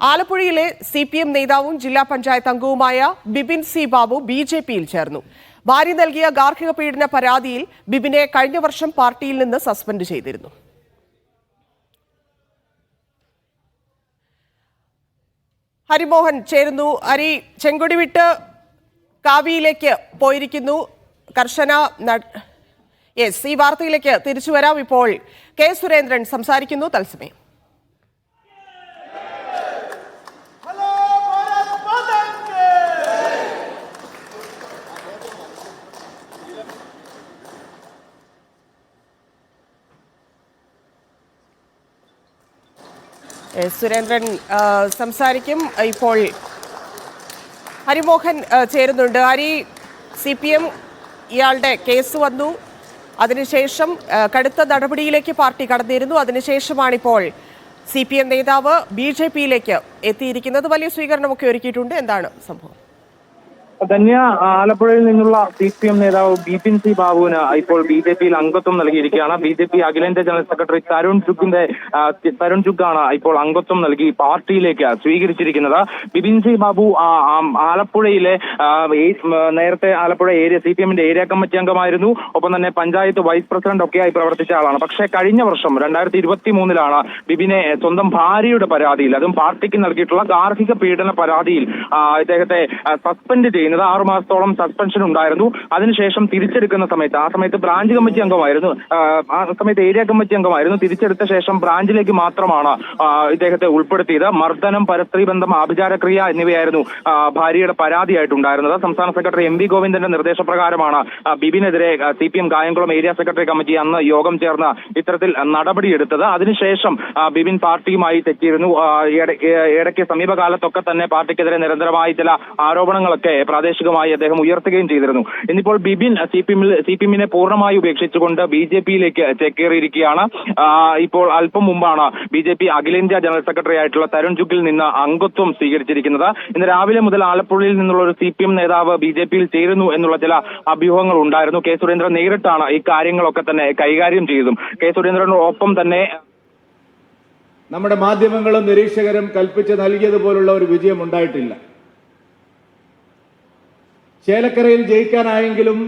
ആലപ്പുഴയിലെ C P M നേതാവും ജില്ലാ പഞ്ചായത്ത് അംഗവുമായ Bibin C Babu B J പിയിൽ ചേർന്നു. ഭാര്യ നൽകിയ ഗാർഹിക പീഡന പരാതിയിൽ ബിബിനെ കഴിഞ്ഞ വർഷം പാർട്ടിയിൽ നിന്ന് സസ്പെൻഡ് ചെയ്തിരുന്നു. ഹരിമോഹൻ ചേരുന്നു. ഹരി ചെങ്കൊടി വിട്ട് കാവിയിലേക്ക് പോയിരിക്കുന്നു. കർശന യെസ് ഈ വാർത്തയിലേക്ക് തിരിച്ചു വരാം. ഇപ്പോൾ കെ സുരേന്ദ്രൻ സംസാരിക്കുന്നു. തത്സമയം. സുരേന്ദ്രൻ സംസാരിക്കും. ഇപ്പോൾ ഹരിമോഹൻ ചേരുന്നുണ്ട്. ഹരി സി പി എം ഇയാളുടെ കേസ് വന്നു. അതിനുശേഷം കടുത്ത നടപടിയിലേക്ക് പാർട്ടി കടന്നിരുന്നു. അതിനുശേഷമാണിപ്പോൾ സി പി എം നേതാവ് ബി ജെ പിയിലേക്ക് എത്തിയിരിക്കുന്നത്. വലിയ സ്വീകരണമൊക്കെ ഒരുക്കിയിട്ടുണ്ട്. എന്താണ് സംഭവം? ധന്യ ആലപ്പുഴയിൽ നിന്നുള്ള സി പി എം നേതാവ് ബിപിൻ സി ബാബുവിന് ഇപ്പോൾ ബി ജെ പിയിൽ അംഗത്വം നൽകിയിരിക്കുകയാണ്. ബി ജെ പി അഖിലേന്ത്യാ ജനറൽ സെക്രട്ടറി തരുൺ ചുഗിന്റെ തരുൺ ചുഗാണ് ഇപ്പോൾ അംഗത്വം നൽകി പാർട്ടിയിലേക്ക് സ്വീകരിച്ചിരിക്കുന്നത്. ബിപിൻ സി ബാബു ആലപ്പുഴയിലെ നേരത്തെ ആലപ്പുഴ ഏരിയ സി പി എമ്മിന്റെ ഏരിയ കമ്മിറ്റി അംഗമായിരുന്നു. ഒപ്പം തന്നെ പഞ്ചായത്ത് വൈസ് പ്രസിഡന്റ് ഒക്കെയായി പ്രവർത്തിച്ച ആളാണ്. പക്ഷേ കഴിഞ്ഞ വർഷം രണ്ടായിരത്തി ഇരുപത്തി മൂന്നിലാണ് ബിബിനെ സ്വന്തം ഭാര്യയുടെ പരാതിയിൽ അതും പാർട്ടിക്ക് നൽകിയിട്ടുള്ള ഗാർഹിക പീഡന പരാതിയിൽ ഇദ്ദേഹത്തെ സസ്പെൻഡ് സസ്പെൻഡ് ചെയ്യുന്നത്. ആറു മാസത്തോളം സസ്പെൻഷൻ ഉണ്ടായിരുന്നു. അതിനുശേഷം തിരിച്ചെടുക്കുന്ന സമയത്ത് ആ സമയത്ത് ബ്രാഞ്ച് കമ്മിറ്റി അംഗമായിരുന്നു. ആ, സമയത്ത് ഏരിയ കമ്മിറ്റി അംഗമായിരുന്നു. തിരിച്ചെടുത്ത ശേഷം ബ്രാഞ്ചിലേക്ക് മാത്രമാണ് ഇദ്ദേഹത്തെ ഉൾപ്പെടുത്തിയത്. മർദ്ദനം പരസ്ത്രീ ബന്ധം ആഭിചാരക്രിയ എന്നിവയായിരുന്നു ഭാര്യയുടെ പരാതിയായിട്ടുണ്ടായിരുന്നത്. സംസ്ഥാന സെക്രട്ടറി എം വി ഗോവിന്ദന്റെ നിർദ്ദേശപ്രകാരമാണ് ബിബിനെതിരെ C P M Kayamkulam area secretary committee അന്ന് യോഗം ചേർന്ന് ഇത്തരത്തിൽ നടപടിയെടുത്തത് അതിനുശേഷം ബിബിൻ പാർട്ടിയുമായി തെറ്റിയിരുന്നു. ഇടയ്ക്ക് സമീപകാലത്തൊക്കെ തന്നെ പാർട്ടിക്കെതിരെ നിരന്തരമായി ചില ആരോപണങ്ങളൊക്കെ പ്രാദേശികമായി അദ്ദേഹം ഉയർത്തുകയും ചെയ്തിരുന്നു. ഇന്നിപ്പോൾ ബിബിൻ സി പി എമ്മിൽ സി പി എമ്മിനെ പൂർണമായി ഉപേക്ഷിച്ചുകൊണ്ട് ബി ജെ പിയിലേക്ക് ചേക്കേറിയിരിക്കുകയാണ് ഇപ്പോൾ അല്പം മുമ്പാണ് ബി ജെ പി അഖിലേന്ത്യാ ജനറൽ സെക്രട്ടറി ആയിട്ടുള്ള തരുൺ ജുഗിൽ നിന്ന് അംഗത്വം സ്വീകരിച്ചിരിക്കുന്നത്. ഇന്ന് രാവിലെ മുതൽ ആലപ്പുഴയിൽ നിന്നുള്ള ഒരു സി പി എം നേതാവ് ബി ജെ പിയിൽ ചേരുന്നു എന്നുള്ള ചില അഭ്യൂഹങ്ങൾ ഉണ്ടായിരുന്നു. കെ സുരേന്ദ്രൻ നേരിട്ടാണ് ഈ കാര്യങ്ങളൊക്കെ തന്നെ കൈകാര്യം ചെയ്തതും. കെ സുരേന്ദ്രനോടൊപ്പം തന്നെ നമ്മുടെ മാധ്യമങ്ങളും നിരീക്ഷകരും കൽപ്പിച്ച് നൽകിയതുപോലുള്ള ഒരു വിജയം ഉണ്ടായിട്ടില്ല. ചേലക്കരയിൽ ജയിക്കാനായെങ്കിലും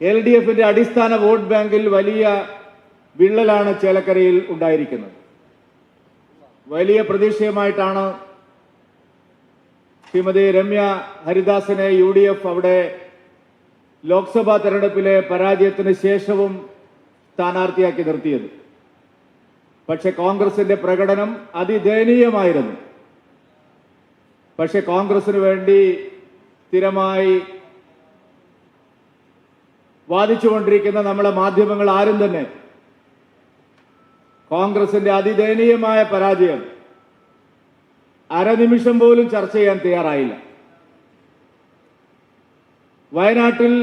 എൽ ഡി എഫിന്റെ അടിസ്ഥാന വോട്ട് ബാങ്കിൽ വലിയ വിള്ളലാണ് ചേലക്കരയിൽ ഉണ്ടായിരിക്കുന്നത്. വലിയ പ്രതീക്ഷയുമായിട്ടാണ് ശ്രീമതി രമ്യ ഹരിദാസിനെ യു ഡി എഫ് അവിടെ ലോക്സഭാ തെരഞ്ഞെടുപ്പിലെ പരാജയത്തിന് ശേഷവും സ്ഥാനാർത്ഥിയാക്കി നിർത്തിയത്. പക്ഷെ കോൺഗ്രസിന്റെ പ്രകടനം അതിദയനീയമായിരുന്നു. പക്ഷെ കോൺഗ്രസിന് വേണ്ടി സ്ഥിരമായി വാദിച്ചുകൊണ്ടിരിക്കുന്ന നമ്മളെ മാധ്യമങ്ങൾ ആരും തന്നെ കോൺഗ്രസിന്റെ അതിദയനീയമായ പരാജയം അരനിമിഷം പോലും ചർച്ച ചെയ്യാൻ തയ്യാറായില്ല. വയനാട്ടിൽ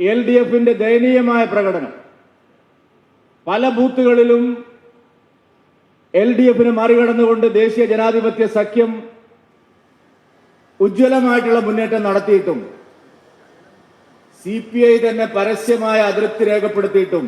എൽ ഡി എഫിന്റെ ദയനീയമായ പ്രകടനം. പല ബൂത്തുകളിലും എൽ ഡി എഫിനെ മറികടന്നുകൊണ്ട് ദേശീയ ജനാധിപത്യ സഖ്യം ഉജ്ജ്വലമായിട്ടുള്ള മുന്നേറ്റം നടത്തിയിട്ടും സി പി ഐ തന്നെ പരസ്യമായ അതൃപ്തി രേഖപ്പെടുത്തിയിട്ടും